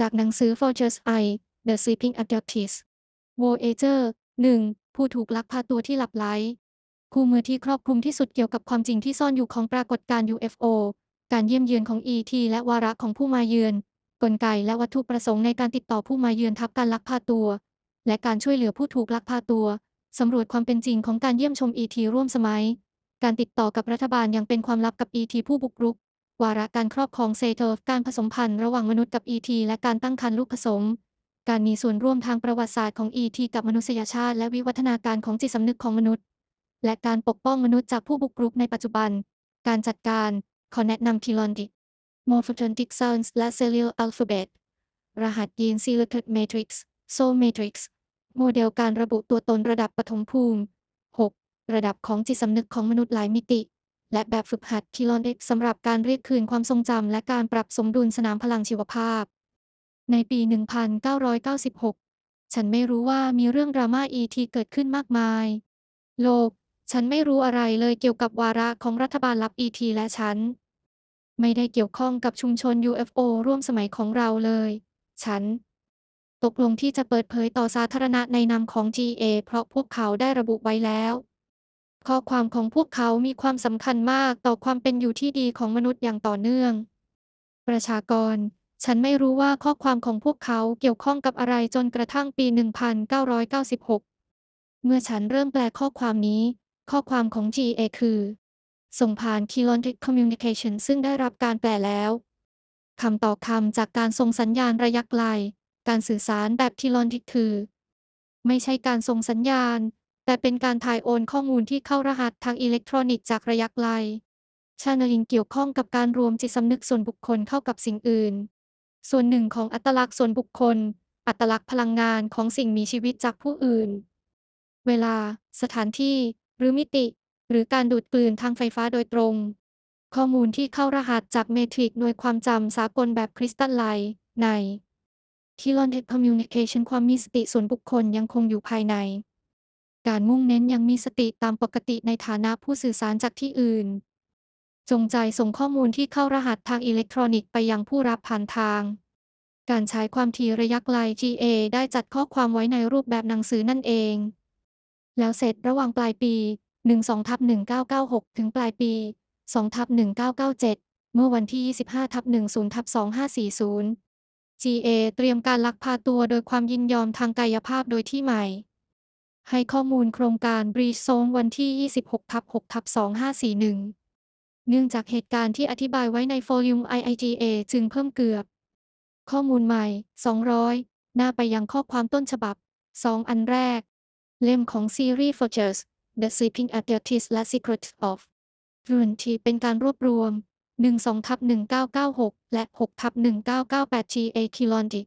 จากหนังสือ Forger's Eye The Sleeping Adults Voyager 1 ผู้ถูกลักพาตัวที่หลับไหลคู่มือที่ครอบคลุมที่สุดเกี่ยวกับความจริงที่ซ่อนอยู่ของปรากฏการณ์ UFO การเยี่ยมเยือนของ ET และวาระของผู้มาเยือน กลไกและวัตถุประสงค์ในการติดต่อผู้มาเยือนทับการลักพาตัว และการช่วยเหลือผู้ถูกลักพาตัวสำรวจความเป็นจริงของการเยี่ยมชม ET ร่วมสมัย การติดต่อกับรัฐบาลยังเป็นความลับกับ ET ผู้บุกรุก วาระการครอบครองเซเทอร์การผสมพันธุ์ระหว่างมนุษย์กับ ET และการตั้งครรภ์ลูกผสม การมีส่วนร่วมทางประวัติศาสตร์ของ ET กับมนุษยชาติ และวิวัฒนาการของจิตสำนึกของมนุษย์ และการปกป้องมนุษย์จากผู้บุกรุกในปัจจุบัน การจัดการขอแนะนำทีลอนดิก Morphogenetic Sounds และ Cellular Alphabet รหัสยีน Silicate Matrix Soul Matrix โมเดลการระบุตัวตนระดับปฐมภูมิ 6. ระดับของจิตสำนึกของมนุษย์หลายมิติ และแบบฝึกหัดทีลอนเดิกสำหรับการเรียกคืนความทรงจำและการปรับสมดุลสนามพลังชีวภาพ ในปี 1996 ฉันไม่รู้ว่ามีเรื่องดราม่า ET เกิดขึ้นมากมาย โลก ฉันไม่รู้อะไรเลยเกี่ยวกับวาระของรัฐบาลลับ ET และฉัน ไม่ได้เกี่ยวข้องกับชุมชน UFO ร่วมสมัยของเราเลย ฉันตกลงที่จะเปิดเผยต่อสาธารณะในนามของ GA เพราะพวกเขาได้ระบุไว้แล้ว ข้อความของพวกเขามีความสำคัญมากต่อความเป็นอยู่ที่ดีของมนุษย์อย่างต่อเนื่อง ประชากร ฉันไม่รู้ว่าข้อความของพวกเขาเกี่ยวข้องกับอะไรจนกระทั่งปี 1996 เมื่อฉันเริ่มแปลข้อความนี้ ข้อความของ GA คือ ส่งผ่าน k e y l o n t i c Communication ซึ่งได้รับการแปลแล้วคำต่อคำจากการส่งสัญญาณระยะไกล การสื่อสารแบบ k e y l o n t i c คือ ไม่ใช่การส่งสัญญาณ แต่เป็นการถ่ายโอนข้อมูลที่เข้ารหัสทางอิเล็กทรอนิกส์จากระยะไกล ชาเนลิงเกี่ยวข้องกับการรวมจิตสำนึกส่วนบุคคลเข้ากับสิ่งอื่น ส่วนหนึ่งของอัตลักษณ์ส่วนบุคคล อัตลักษณ์พลังงานของสิ่งมีชีวิตจากผู้อื่น เวลา สถานที่ หรือมิติ หรือการดูดกลืนทางไฟฟ้าโดยตรง ข้อมูลที่เข้ารหัสจากเมทริกหน่วยความจำสากลแบบคริสตัลไลน์ใน k e y l o n t i c Communication ความมีสติส่วนบุคคลยังคงอยู่ภายใน การมุ่งเน้นยังมีสติตามปกติในฐานะผู้สื่อสารจากที่อื่น จงใจส่งข้อมูลที่เข้ารหัสทางอิเล็กทรอนิกส์ไปยังผู้รับผ่านทาง การใช้ความถี่ระยะไกล GA ได้จัดข้อความไว้ในรูปแบบหนังสือนั่นเอง แล้วเสร็จระหว่างปลายปี 12ทับ1996 ถึงปลายปี2ทับ1997 เมื่อวันที่ 25ทับ10ทับ2540 GA เตรียมการลักพาตัวโดยความยินยอมทางกายภาพโดยที่ใหม่ ให้ข้อมูลโครงการ Breach Zone วันที่ 26ทับ6ทับ2541 เนื่องจากเหตุการณ์ที่อธิบายไว้ในโฟลิม IIGA จึงเพิ่มเกือบ ข้อมูลใหม่ 200 หน้าไปยังข้อความต้นฉบับ 2 อันแรก เล่มของซีรีส์ Forgers The Sleeping Adults และ Secrets of Ruinty เป็นการรวบรวม 12ทับ1996 และ6ทับ1998 GA k i l o n d i c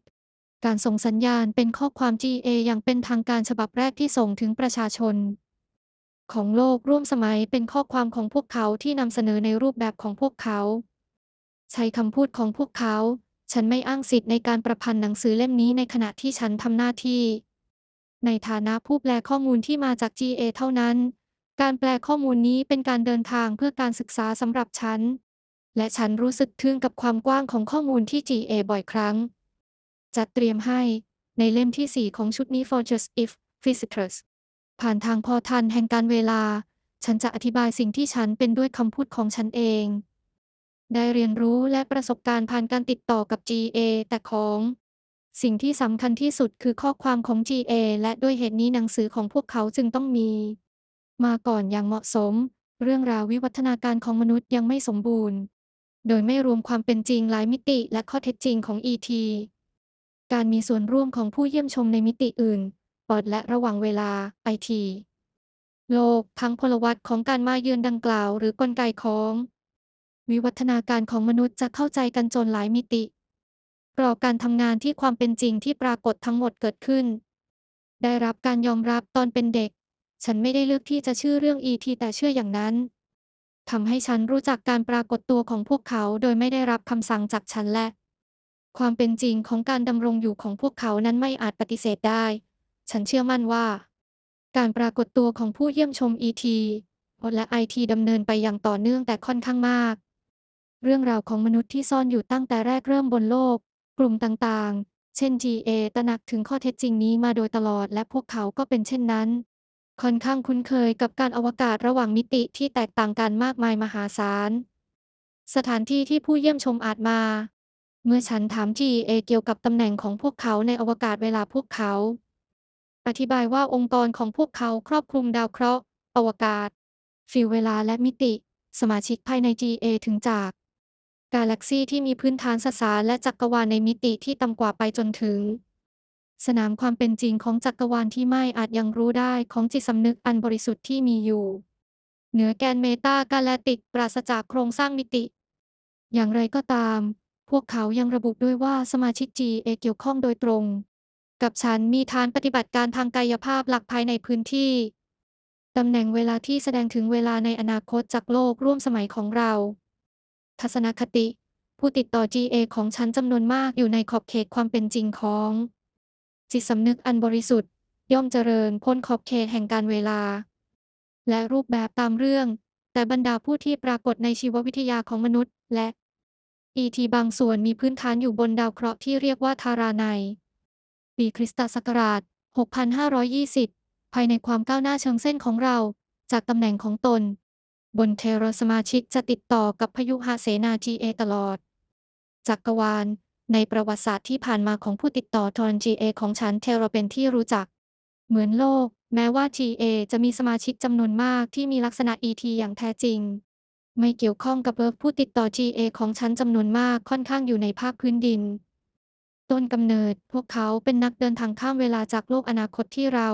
การส่งสัญญาณเป็นข้อความ GA อย่างเป็นทางการฉบับแรกที่ส่งถึงประชาชน ของโลกร่วมสมัยเป็นข้อความของพวกเขาที่นำเสนอในรูปแบบของพวกเขา ใช้คำพูดของพวกเขา ฉันไม่อ้างสิทธิ์ในการประพันธ์หนังสือเล่มนี้ในขณะที่ฉันทำหน้าที่ ในฐานะผู้แปลข้อมูลที่มาจาก GA เท่านั้น การแปลข้อมูลนี้เป็นการเดินทางเพื่อการศึกษาสำหรับฉัน และฉันรู้สึกทึ่งกับความกว้างของข้อมูลที่ GA บ่อยครั้ง จัดเตรียมให้ในเล่มที่ 4 ของชุดนี้ For Just If Visitors ผ่านทางพอทันแห่งการเวลา ฉันจะอธิบายสิ่งที่ฉันเป็นด้วยคำพูดของฉันเอง ได้เรียนรู้และประสบการณ์ผ่านการติดต่อกับ GA แต่ของ สิ่งที่สำคัญที่สุดคือข้อความของ GA และด้วยเหตุนี้หนังสือของพวกเขาจึงต้องมี มาก่อนอย่างเหมาะสม เรื่องราววิวัฒนาการของมนุษย์ยังไม่สมบูรณ์ โดยไม่รวมความเป็นจริงหลายมิติและข้อเท็จจริงของ ET การมีส่วนร่วมของผู้เยี่ยมชมในมิติอื่น ปอดและระหว่างเวลา IT โลก ทั้งพลวัตของการมาเยือนดังกล่าว หรือกลไกของ วิวัฒนาการของมนุษย์จะเข้าใจกันจนหลายมิติกรอบการทำงานที่ความเป็นจริงที่ปรากฏทั้งหมดเกิดขึ้น ได้รับการยอมรับตอนเป็นเด็ก ฉันไม่ได้เลือกที่จะชื่อเรื่อง ET แต่เชื่ออย่างนั้นทำให้ฉันรู้จักการปรากฏตัวของพวกเขาโดยไม่ได้รับคำสั่งจากฉันและ ความเป็นจริงของการดำรงอยู่ของพวกเขานั้นไม่อาจปฏิเสธได้ ฉันเชื่อมั่นว่า การปรากฏตัวของผู้เยี่ยมชม ET และ IT ดำเนินไปอย่างต่อเนื่องแต่ค่อนข้างมาก เรื่องราวของมนุษย์ที่ซ่อนอยู่ตั้งแต่แรกเริ่มบนโลก กลุ่มต่างๆ เช่น GA ตระหนักถึงข้อเท็จจริงนี้มาโดยตลอดและพวกเขาก็เป็นเช่นนั้น ค่อนข้างคุ้นเคยกับการอวกาศระหว่างมิติที่แตกต่างกันมากมายมหาศาล สถานที่ที่ผู้เยี่ยมชมอาจมา เมื่อฉันถาม GA เกี่ยวกับตำแหน่งของพวกเขาในอวกาศเวลาพวกเขา อธิบายว่าองค์กรของพวกเขาครอบคลุมดาวเคราะห์ อวกาศ ฟิลเวลาและมิติ สมาชิกภายใน GA ถึงจาก กาแล็กซีที่มีพื้นฐานสสารและจักรวาลในมิติที่ต่ำกว่าไปจนถึง สนามความเป็นจริงของจักรวาลที่ไม่อาจยังรู้ได้ของจิตสำนึกอันบริสุทธิ์ที่มีอยู่ เหนือแกนเมตากาแลติกปราศจากโครงสร้างมิติ อย่างไรก็ตาม พวกเขายังระบุด้วยว่าสมาชิก GA เกี่ยวข้องโดยตรง กับฉันมีฐานปฏิบัติการทางกายภาพหลักภายในพื้นที่ ตำแหน่งเวลาที่แสดงถึงเวลาในอนาคตจากโลกร่วมสมัยของเรา ทัศนคติ ผู้ติดต่อ GA ของฉันจำนวนมากอยู่ในขอบเขตความเป็นจริงของ จิตสำนึกอันบริสุทธิ์ ย่อมเจริญพ้นขอบเขตแห่งการเวลา และรูปแบบตามเรื่อง แต่บรรดาผู้ที่ปรากฏในชีววิทยาของมนุษย์ และ ET บางส่วนมีพื้นฐานอยู่บนดาวเคราะห์ที่เรียกว่าทาราในปีคริสตศักราช 6520 ภายในความก้าวหน้าเชิงเส้นของเรา จากตำแหน่งของตน บนเทโรสมาชิกจะติดต่อกับพยุหเสนา GA ตลอด จักรวาล ในประวัติศาสตร์ที่ผ่านมาของผู้ติดต่อทอน GA ของฉันเทโรเป็นที่รู้จัก เหมือนโลก แม้ว่า GA จะมีสมาชิกจำนวนมากที่มีลักษณะ ET อย่างแท้จริง ไม่เกี่ยวข้องกับเลิฟผู้ติดต่อ GA ของฉันจำนวนมากค่อนข้างอยู่ในภาคพื้นดิน ต้นกำเนิด พวกเขาเป็นนักเดินทางข้ามเวลาจากโลกอนาคตที่เรา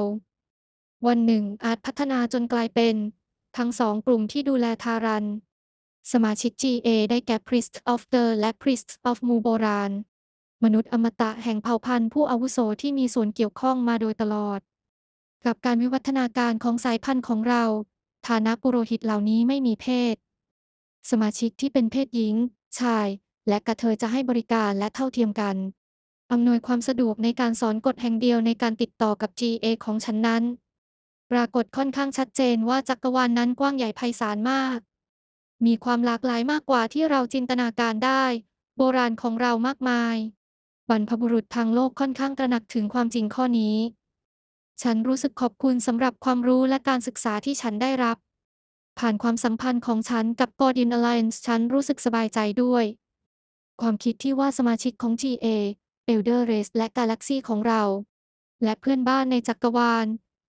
วันหนึ่งอาจพัฒนาจนกลายเป็น ทั้งสองกลุ่มที่ดูแลทารัน สมาชิก GA ได้แก่ Priest of the และ Priest of มูโบราณ มนุษย์อมตะแห่งเผ่าพันธุ์ผู้อาวุโสที่มีส่วนเกี่ยวข้องมาโดยตลอด กับการวิวัฒนาการของสายพันธุ์ของเรา ฐานะปุโรหิตเหล่านี้ไม่มีเพศ สมาชิกที่เป็นเพศหญิง ชาย และกระเทยจะให้บริการและเท่าเทียมกัน อำนวยความสะดวกในการสอนกฎแห่งเดียวในการติดต่อกับ GA ของฉันนั้น ปรากฏค่อนข้างชัดเจนว่าจักรวาลนนั้นกว้างใหญ่ไพศาลมาก มีความหลากหลายมากกว่าที่เราจินตนาการได้ โบราณของเรามากมาย บรรพบุรุษทางโลกค่อนข้างตระหนักถึงความจริงข้อนี้ ฉันรู้สึกขอบคุณสำหรับความรู้และการศึกษาที่ฉันได้รับ ผ่านความสัมพันธ์ของฉันกับ Guardian Alliance ฉันรู้สึกสบายใจด้วย ความคิดที่ว่าสมาชิกของ GA Elder Race และกาแล็กซีของเรา และเพื่อนบ้านในจักรวาล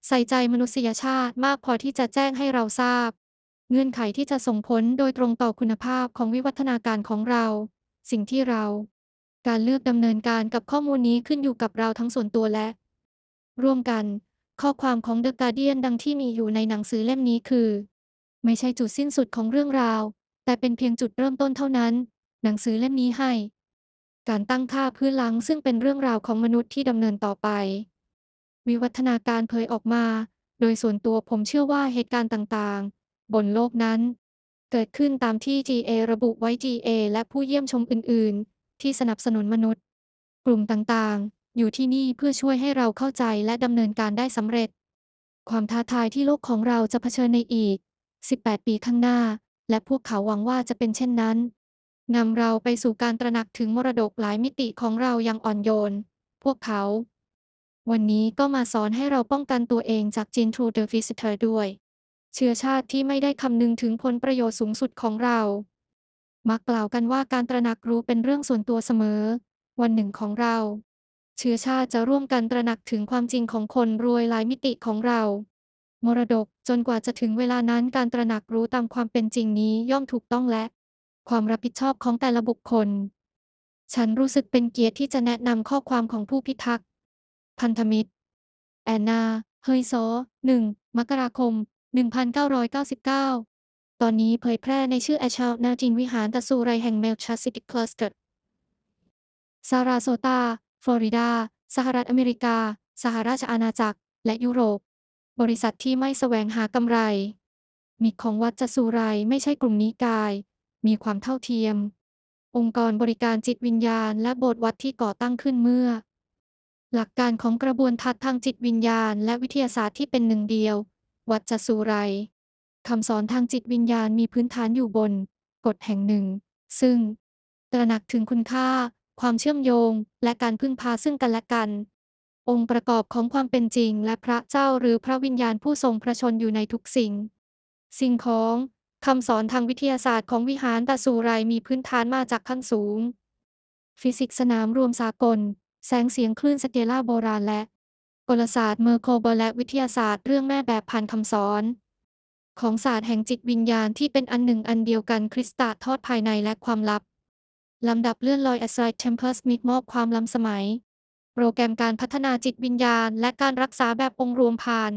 ใส่ใจมนุษยชาติมากพอที่จะแจ้งให้เราทราบ เงื่อนไขที่จะส่งผลโดยตรงต่อคุณภาพของวิวัฒนาการของเรา สิ่งที่เรา การเลือกดำเนินการกับข้อมูลนี้ขึ้นอยู่กับเราทั้งส่วนตัวและ ร่วมกัน ข้อความของ The Guardian ดังที่มีอยู่ในหนังสือเล่มนี้คือ ไม่ใช่จุดสิ้นสุดของเรื่องราว แต่เป็นเพียงจุดเริ่มต้นเท่านั้น หนังสือเล่มนี้ให้ การตั้งค่าพื้นหลังซึ่งเป็นเรื่องราวของมนุษย์ที่ดำเนินต่อไป วิวัฒนาการเผยออกมา โดยส่วนตัวผมเชื่อว่าเหตุการณ์ต่างๆ บนโลกนั้น เกิดขึ้นตามที่ GA ระบุไว้ GA และผู้เยี่ยมชมอื่น ๆ ที่สนับสนุนมนุษย์ กลุ่มต่างๆ อยู่ที่นี่เพื่อช่วยให้เราเข้าใจและดำเนินการได้สำเร็จ ความท้าทายที่โลกของเราจะเผชิญในอีก 18 ปีข้างหน้า และพวกเขาหวังว่าจะเป็นเช่นนั้นนำเราไปสู่การตระหนักถึงมรดกหลายมิติของเราอย่างอ่อนโยน พวกเขา วันนี้ก็มาสอนให้เราป้องกันตัวเองจากจินทรูเดอะฟิสเตอร์ด้วย เชื้อชาติที่ไม่ได้คำนึงถึงผลประโยชน์สูงสุดของเรา มักกล่าวกันว่าการตระหนักรู้เป็นเรื่องส่วนตัวเสมอ วันหนึ่งของเรา เชื้อชาติจะร่วมกันตระหนักถึงความจริงของคนรวยหลายมิติของเรา มรดก จนกว่าจะถึงเวลานั้นการตระหนักรู้ตามความเป็นจริงนี้ย่อมถูกต้องและ ความรับผิดชอบของแต่ละบุคคล ฉันรู้สึกเป็นเกียรติที่จะแนะนำข้อความของผู้พิทักษ์ พันธมิตร แอนนา เฮยโซ1มกราคม 1999 ตอนนี้เผยแพร่ในชื่อแอชาลนาจินวิหารตะสูไรแห่งเมลชาซิติคลัสเตอร์ซาราโซตา ฟลอริดา สหรัฐอเมริกา สหราชอาณาจักร และยุโรป บริษัทที่ไม่แสวงหากำไร มิตรของวัดจะสูไรไม่ใช่กลุ่มนิกาย มีความเท่าเทียม องค์กรบริการจิตวิญญาณ และโบสถ์วัดที่ก่อตั้งขึ้นเมื่อ หลักการของกระบวนทัศน์ทางจิตวิญญาณ และวิทยาศาสตร์ที่เป็นหนึ่งเดียว วัดจะสูไรคำสอนทางจิตวิญญาณมีพื้นฐานอยู่บน กฎแห่งหนึ่ง ซึ่ง ตระหนักถึงคุณค่า ความเชื่อมโยง และการพึ่งพาซึ่งกันและกัน องค์ประกอบของความเป็นจริง และพระเจ้าหรือพระวิญญาณผู้ทรงพระชนอยู่ในทุกสิ่ง สิ่งของคำสอนทางวิทยาศาสตร์ของวิหารตะสูไรมีพื้นฐานมาจากขั้นสูง ฟิสิกส์สนามรวมสากล แสงเสียงคลื่นสเกลาโบราณและกลศาสตร์เมอร์โคเบและวิทยาศาสตร์เรื่องแม่แบบผ่านคำสอน ของศาสตร์แห่งจิตวิญญาณที่เป็นอันหนึ่งอันเดียวกันคริสตะทอดภายในและความลับลำดับเลื่อนลอย a s r i t Tempest มีมอบความล้ำสมัย โปรแกรมการพัฒนาจิตวิญญาณ และการรักษาแบบองค์รวมผ่าน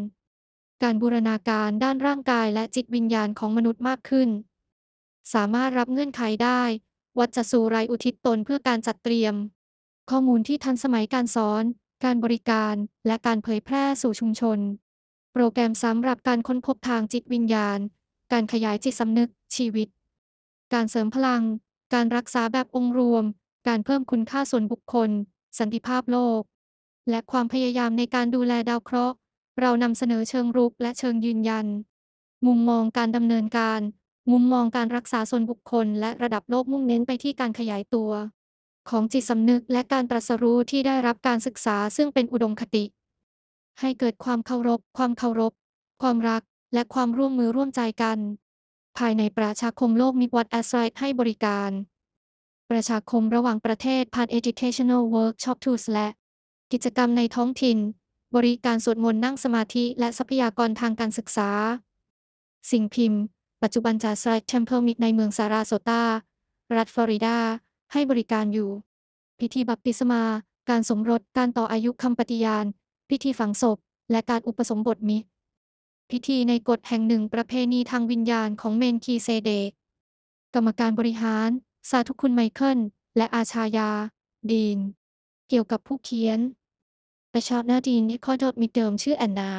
การบูรณาการด้านร่างกายและจิตวิญญาณของมนุษย์มากขึ้น สามารถรับเงื่อนไขได้ วัดจะสู่ไรอุทิศตนเพื่อการจัดเตรียม ข้อมูลที่ทันสมัยการสอน การบริการ และการเผยแพร่สู่ชุมชน โปรแกรมสำหรับการค้นพบทางจิตวิญญาณ การขยายจิตสำนึก ชีวิต การเสริมพลัง การรักษาแบบองค์รวม การเพิ่มคุณค่าส่วนบุคคล สันติภาพโลก และความพยายามในการดูแลดาวเคราะห์ เรานำเสนอเชิงรุกและเชิงยืนยัน มุมมองการดำเนินการ มุมมองการรักษาส่วนบุคคล และระดับโลกมุ่งเน้นไปที่การขยายตัว ของจิตสำนึกและการตรัสรู้ที่ได้รับการศึกษาซึ่งเป็นอุดมคติ ให้เกิดความเคารพ ความเคารพ ความรัก และความร่วมมือร่วมใจกัน ภายในประชาคมโลกมิวัดแอสไรให้บริการ ประชาคมระหว่างประเทศผ่าน Educational Workshop Tools และกิจกรรมในท้องถิ่น บริการสวดมนต์นั่งสมาธิ และทรัพยากรทางการศึกษา สิ่งพิมพ์ ปัจจุบันจาสไลท์เทมเพลมิกในเมืองซาราโซตา รัฐฟลอริดา ให้บริการอยู่ พิธีบัพติศมา การสมรส การต่ออายุคำปฏิญาณ พิธีฝังศพ และการอุปสมบทมิ พิธีในกฎแห่งหนึ่งประเพณีทางวิญญาณของเมนคีเซเดกกรรมการบริหาร สาธุคุณไมเคิล และอาชายา ดีน เกี่ยวกับผู้เขียนประชาหน้าดีนนิคอดดมีเดิมชื่อแอนนา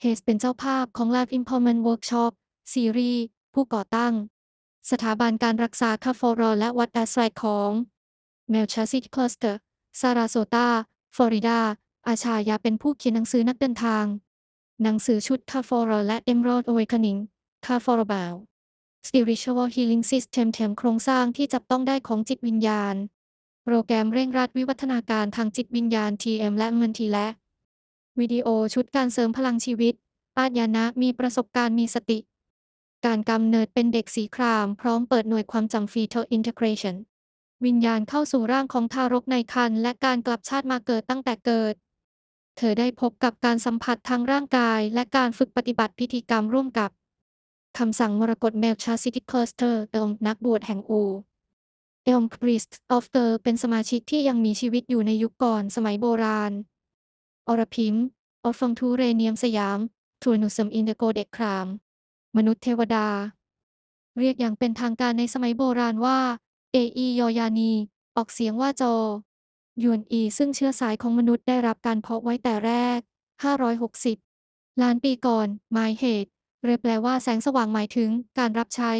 เฮสเป็นเจ้าภาพของ Live Empowerment Workshop ซีรีส์ผู้ก่อตั้ง สถาบันการรักษาคาฟอรอและวัดแอสไรของเมลชาซิตคลัสเตอร์ซาราโซตาฟลอริดา อาชายาเป็นผู้เขียนหนังสือนักเดินทาง หนังสือชุด c a f o r a และ Emerald Awakening c a f o r a b o u Spiritual Healing System แถมโครงสร้างที่จับต้องได้ของจิตวิญญาณ โปรแกรมเร่งรัดวิวัฒนาการทางจิตวิญญาณ TM และเงินทีและ วิดีโอชุดการเสริมพลังชีวิตอาญานะมีประสบการณ์มีสติ การกำเนิดเป็นเด็กสีคราม พร้อมเปิดหน่วยความจำ Fetal Integration วิญญาณเข้าสู่ร่างของทารกในครรภ์และการกลับชาติมาเกิดตั้งแต่เกิด เธอได้พบกับการสัมผัสทางร่างกาย และการฝึกปฏิบัติพิธีกรรมร่วมกับ คำสั่งมรกตเมลชาซิติคลสเตอร์เอลมนักบวชแห่งอูเอลมพริสต์ออฟเตอร์เป็นสมาชิกที่ยังมีชีวิตอยู่ในยุคก่อนสมัยโบราณ อรพิมออฟงทูเรเนียมสยามทูนุสมอินเดโกเดคราม มนุษย์เทวดา เรียกอย่างเป็นทางการในสมัยโบราณว่า เออียอยานี ออกเสียงว่าจอยวนอีซึ่งเชื้อสายของมนุษย์ได้รับการเพาะไว้แต่แรก 560 ล้านปีก่อนหมายเหตุ เรียแปลว่าแสงสว่างหมายถึง การรับใช้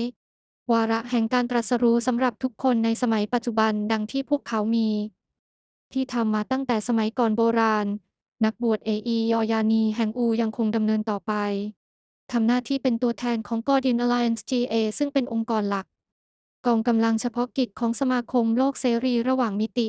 วาระแห่งการตรัสรู้สำหรับทุกคนในสมัยปัจจุบันดังที่พวกเขามี ที่ทำมาตั้งแต่สมัยก่อนโบราณ นักบวชเออียอยานีแห่งอูยังคงดำเนินต่อไปทำหน้าที่เป็นตัวแทนของ Guardian Alliance GA ซึ่งเป็นองค์กรหลัก กองกำลังเฉพาะกิจของสมาคมโลกเสรีระหว่างมิติ